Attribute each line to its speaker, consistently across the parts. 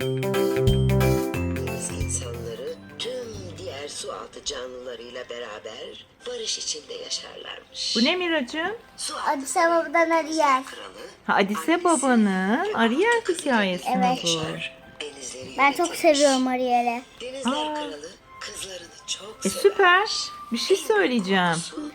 Speaker 1: Deniz insanları tüm diğer su altı canlılarıyla beraber barış içinde yaşarlarmış.
Speaker 2: Bu ne Miracığım?
Speaker 1: Su
Speaker 3: Adise babadan Ariel.
Speaker 1: kralı
Speaker 2: Ha, Adise babanın Ariel hikayesi mi
Speaker 3: Evet.
Speaker 2: bu?
Speaker 1: denizleri
Speaker 3: Ben çok seviyorum Ariel'i.
Speaker 1: Denizler
Speaker 2: Aa.
Speaker 1: kralı kızlarını çok
Speaker 2: E
Speaker 1: sever.
Speaker 2: süper. Bir şey söyleyeceğim.
Speaker 1: Su,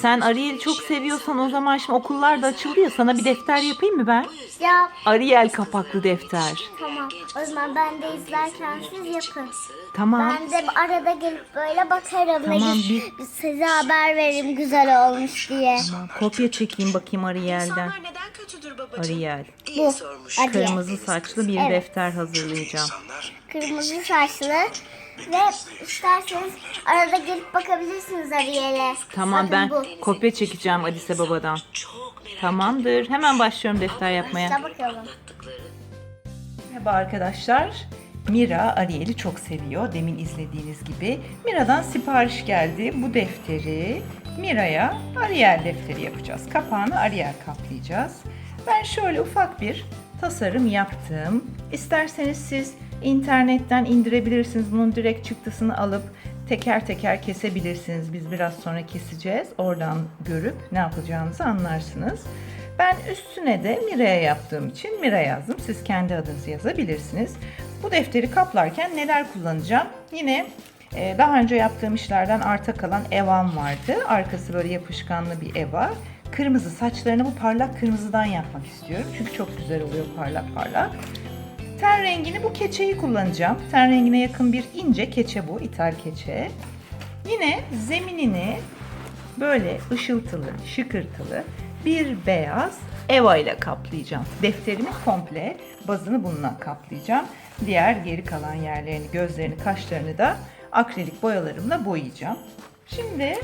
Speaker 2: Sen Ariel'i çok seviyorsan o zaman şimdi okullar da açıldı ya sana bir defter yapayım mı ben?
Speaker 3: Ya
Speaker 2: Ariel kapaklı defter.
Speaker 3: tamam. O zaman ben de izlerken siz yapın.
Speaker 2: Tamam.
Speaker 3: Ben de arada gelip böyle bakarım.
Speaker 2: Tamam,
Speaker 3: Tamam,
Speaker 2: bir-
Speaker 3: Size haber veririm güzel olmuş diye.
Speaker 2: Tamam, Kopya çekeyim bakayım Ariel'den.
Speaker 1: İnsanlar neden kötüdür babacığım?
Speaker 2: Ariel.
Speaker 3: Bu.
Speaker 1: sormuş.
Speaker 3: Ariel.
Speaker 2: Kırmızı saçlı bir
Speaker 3: Evet.
Speaker 2: defter hazırlayacağım.
Speaker 3: Kırmızı saçlı ve isterseniz arada gelip bakabilirsiniz Ariel'e.
Speaker 2: Tamam
Speaker 3: Bakın
Speaker 2: ben
Speaker 3: bu.
Speaker 2: kopya çekeceğim Adise babadan. Tamamdır. Hemen başlıyorum defter yapmaya.
Speaker 3: İşte bakalım.
Speaker 2: Merhaba arkadaşlar. Mira Ariel'i çok seviyor. Demin izlediğiniz gibi. Mira'dan sipariş geldi. Bu defteri Mira'ya Ariel defteri yapacağız. Kapağını Ariel kaplayacağız. Ben şöyle ufak bir tasarım yaptım. İsterseniz siz internetten indirebilirsiniz. Bunun direkt çıktısını alıp teker teker kesebilirsiniz. Biz biraz sonra keseceğiz. Oradan görüp ne yapacağınızı anlarsınız. Ben üstüne de Mira'ya yaptığım için Mira yazdım. Siz kendi adınızı yazabilirsiniz. Bu defteri kaplarken neler kullanacağım? Yine e, daha önce yaptığım işlerden arta kalan evam vardı. Arkası böyle yapışkanlı bir eva. Kırmızı saçlarını bu parlak kırmızıdan yapmak istiyorum. Çünkü çok güzel oluyor parlak parlak. Ten rengini bu keçeyi kullanacağım. Ten rengine yakın bir ince keçe bu, ithal keçe. Yine zeminini böyle ışıltılı, şıkırtılı bir beyaz eva ile kaplayacağım. Defterimi komple bazını bununla kaplayacağım. Diğer geri kalan yerlerini, gözlerini, kaşlarını da akrilik boyalarımla boyayacağım. Şimdi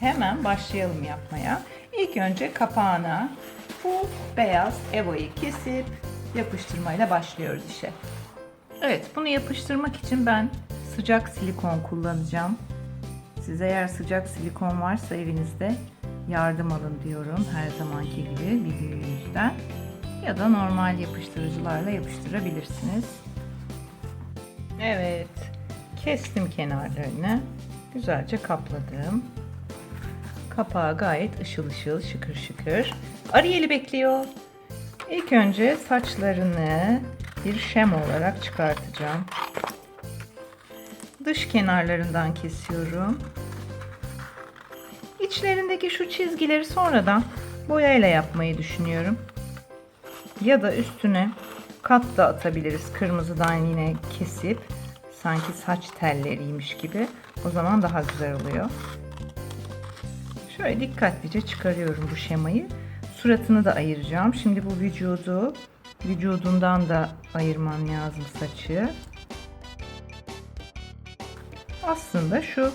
Speaker 2: hemen başlayalım yapmaya. İlk önce kapağına bu beyaz evayı kesip yapıştırmayla başlıyoruz işe. Evet, bunu yapıştırmak için ben sıcak silikon kullanacağım. Size eğer sıcak silikon varsa evinizde yardım alın diyorum her zamanki gibi bir büyüğünüzden. Ya da normal yapıştırıcılarla yapıştırabilirsiniz. Evet, kestim kenarlarını. Güzelce kapladım. Kapağı gayet ışıl ışıl, şıkır şıkır. Ariel'i bekliyor. İlk önce saçlarını bir şem olarak çıkartacağım. Dış kenarlarından kesiyorum. İçlerindeki şu çizgileri sonradan boyayla yapmayı düşünüyorum. Ya da üstüne kat da atabiliriz. Kırmızıdan yine kesip sanki saç telleriymiş gibi. O zaman daha güzel oluyor. Şöyle dikkatlice çıkarıyorum bu şemayı. Suratını da ayıracağım. Şimdi bu vücudu vücudundan da ayırmam lazım saçı. Aslında şu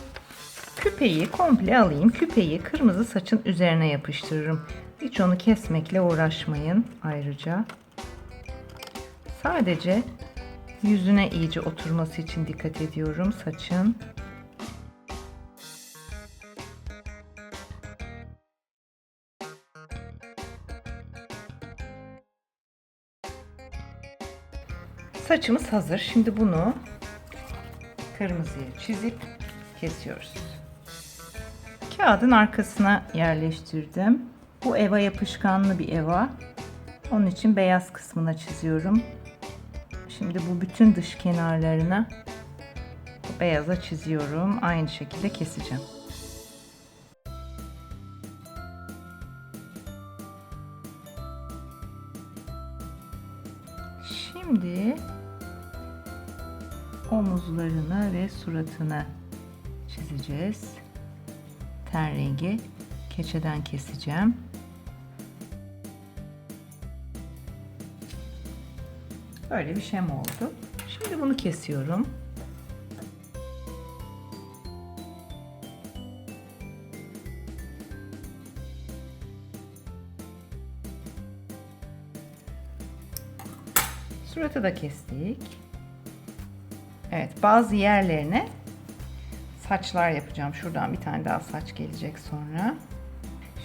Speaker 2: küpeyi komple alayım. Küpeyi kırmızı saçın üzerine yapıştırırım. Hiç onu kesmekle uğraşmayın ayrıca. Sadece yüzüne iyice oturması için dikkat ediyorum saçın. Saçımız hazır. Şimdi bunu kırmızıya çizip kesiyoruz. Kağıdın arkasına yerleştirdim. Bu eva yapışkanlı bir eva. Onun için beyaz kısmına çiziyorum. Şimdi bu bütün dış kenarlarına beyaza çiziyorum. Aynı şekilde keseceğim. Şimdi omuzlarını ve suratını çizeceğiz. Ten rengi keçeden keseceğim. Böyle bir şem oldu. Şimdi bunu kesiyorum. Suratı da kestik. Evet bazı yerlerine saçlar yapacağım. Şuradan bir tane daha saç gelecek sonra.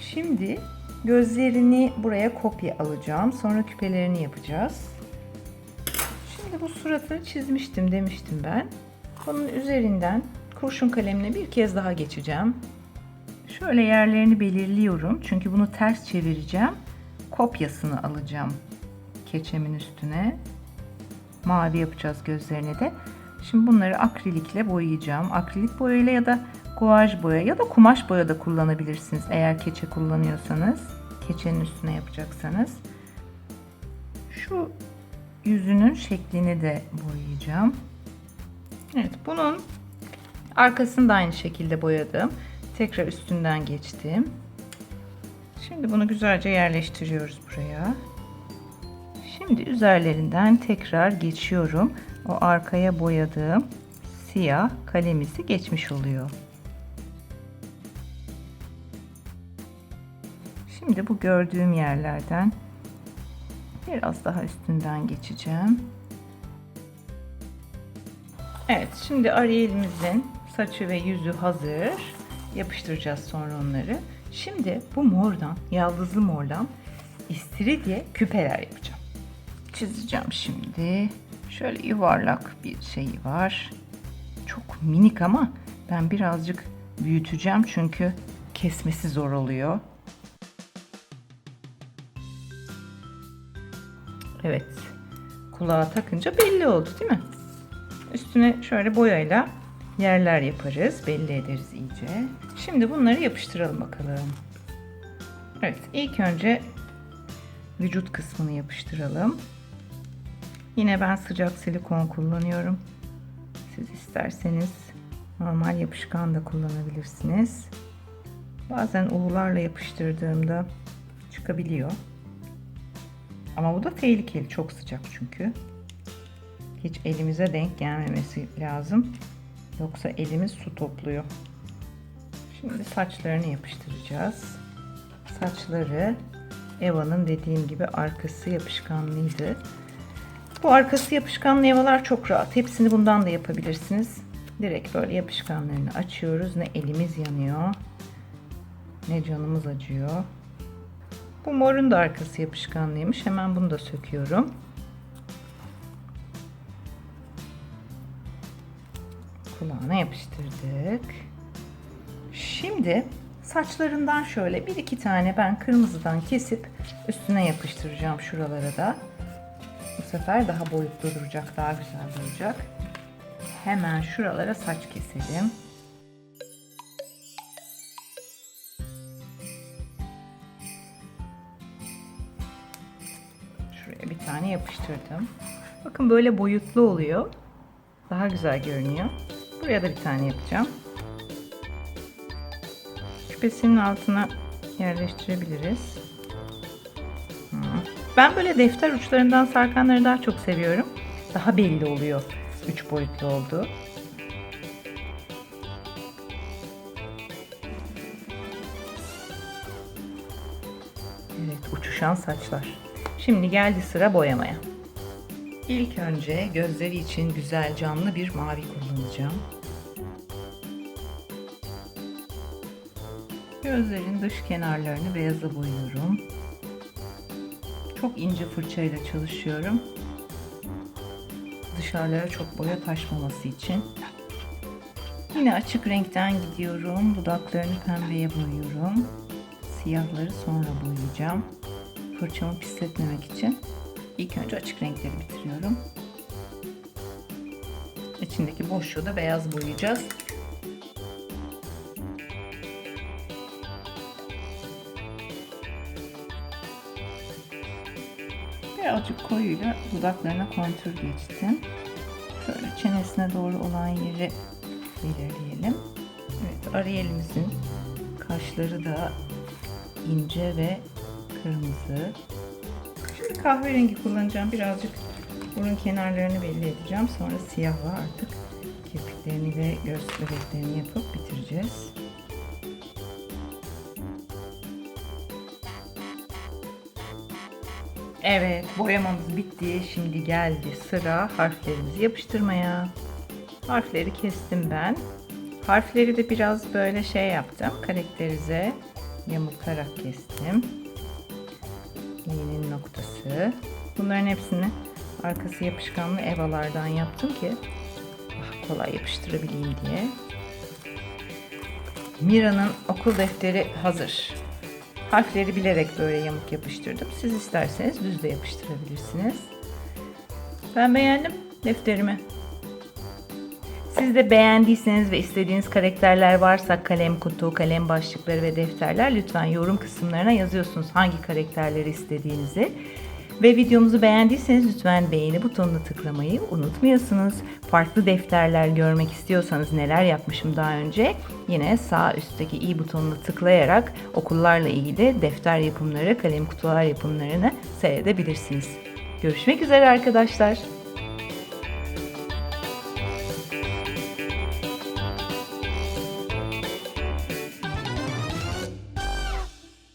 Speaker 2: Şimdi gözlerini buraya kopya alacağım. Sonra küpelerini yapacağız. Şimdi bu suratı çizmiştim demiştim ben. Bunun üzerinden kurşun kalemle bir kez daha geçeceğim. Şöyle yerlerini belirliyorum. Çünkü bunu ters çevireceğim. Kopyasını alacağım keçemin üstüne. Mavi yapacağız gözlerine de. Şimdi bunları akrilikle boyayacağım. Akrilik boyayla ya da guaj boya ya da kumaş boya da kullanabilirsiniz. Eğer keçe kullanıyorsanız, keçenin üstüne yapacaksanız. Şu yüzünün şeklini de boyayacağım. Evet, bunun arkasını da aynı şekilde boyadım. Tekrar üstünden geçtim. Şimdi bunu güzelce yerleştiriyoruz buraya. Şimdi üzerlerinden tekrar geçiyorum. O arkaya boyadığım siyah kalemizi geçmiş oluyor. Şimdi bu gördüğüm yerlerden biraz daha üstünden geçeceğim. Evet, şimdi Ariel'imizin saçı ve yüzü hazır. Yapıştıracağız sonra onları. Şimdi bu mordan, yaldızlı mordan istiridye küpeler yapacağım. Çizeceğim şimdi. Şöyle yuvarlak bir şey var. Çok minik ama ben birazcık büyüteceğim çünkü kesmesi zor oluyor. Evet. Kulağa takınca belli oldu değil mi? Üstüne şöyle boyayla yerler yaparız. Belli ederiz iyice. Şimdi bunları yapıştıralım bakalım. Evet. ilk önce vücut kısmını yapıştıralım. Yine ben sıcak silikon kullanıyorum. Siz isterseniz normal yapışkan da kullanabilirsiniz. Bazen uğularla yapıştırdığımda çıkabiliyor. Ama bu da tehlikeli. Çok sıcak çünkü. Hiç elimize denk gelmemesi lazım. Yoksa elimiz su topluyor. Şimdi saçlarını yapıştıracağız. Saçları Eva'nın dediğim gibi arkası yapışkanlıydı. Bu arkası yapışkanlı Evalar çok rahat. Hepsini bundan da yapabilirsiniz. Direkt böyle yapışkanlarını açıyoruz. Ne elimiz yanıyor ne canımız acıyor. Bu morun da arkası yapışkanlıymış. Hemen bunu da söküyorum. Kulağına yapıştırdık. Şimdi saçlarından şöyle bir iki tane ben kırmızıdan kesip üstüne yapıştıracağım şuralara da. Sefer daha boyutlu duracak, daha güzel duracak. Hemen şuralara saç keselim. Şuraya bir tane yapıştırdım. Bakın böyle boyutlu oluyor. Daha güzel görünüyor. Buraya da bir tane yapacağım. Küpesinin altına yerleştirebiliriz. Ben böyle defter uçlarından sarkanları daha çok seviyorum. Daha belli oluyor üç boyutlu olduğu. Evet uçuşan saçlar. Şimdi geldi sıra boyamaya. İlk önce gözleri için güzel canlı bir mavi kullanacağım. Gözlerin dış kenarlarını beyaza boyuyorum. Çok ince fırçayla çalışıyorum. Dışarılara çok boya taşmaması için. Yine açık renkten gidiyorum. Dudaklarını pembeye boyuyorum. Siyahları sonra boyayacağım. Fırçamı pisletmemek için. İlk önce açık renkleri bitiriyorum. İçindeki boşluğu da beyaz boyayacağız. Birazcık koyuyla dudaklarına kontür geçtim. Şöyle çenesine doğru olan yeri belirleyelim. Evet, Ariel'imizin kaşları da ince ve kırmızı. Şimdi kahverengi kullanacağım. Birazcık burun kenarlarını belli edeceğim. Sonra siyahla artık kirpiklerini ve göz bebeklerini yapıp bitireceğiz. Evet, boyamamız bitti. Şimdi geldi sıra harflerimizi yapıştırmaya. Harfleri kestim ben. Harfleri de biraz böyle şey yaptım. Karakterize yamultarak kestim. İğnenin noktası. Bunların hepsini Arkası yapışkanlı evalardan yaptım ki daha kolay yapıştırabileyim diye. Mira'nın okul defteri hazır. Harfleri bilerek böyle yamuk yapıştırdım. Siz isterseniz düz de yapıştırabilirsiniz. Ben beğendim defterimi. Siz de beğendiyseniz ve istediğiniz karakterler varsa kalem kutu, kalem başlıkları ve defterler lütfen yorum kısımlarına yazıyorsunuz hangi karakterleri istediğinizi. Ve videomuzu beğendiyseniz lütfen beğeni butonuna tıklamayı unutmuyorsunuz. Farklı defterler görmek istiyorsanız neler yapmışım daha önce yine sağ üstteki i butonuna tıklayarak okullarla ilgili defter yapımları, kalem kutular yapımlarını seyredebilirsiniz. Görüşmek üzere arkadaşlar.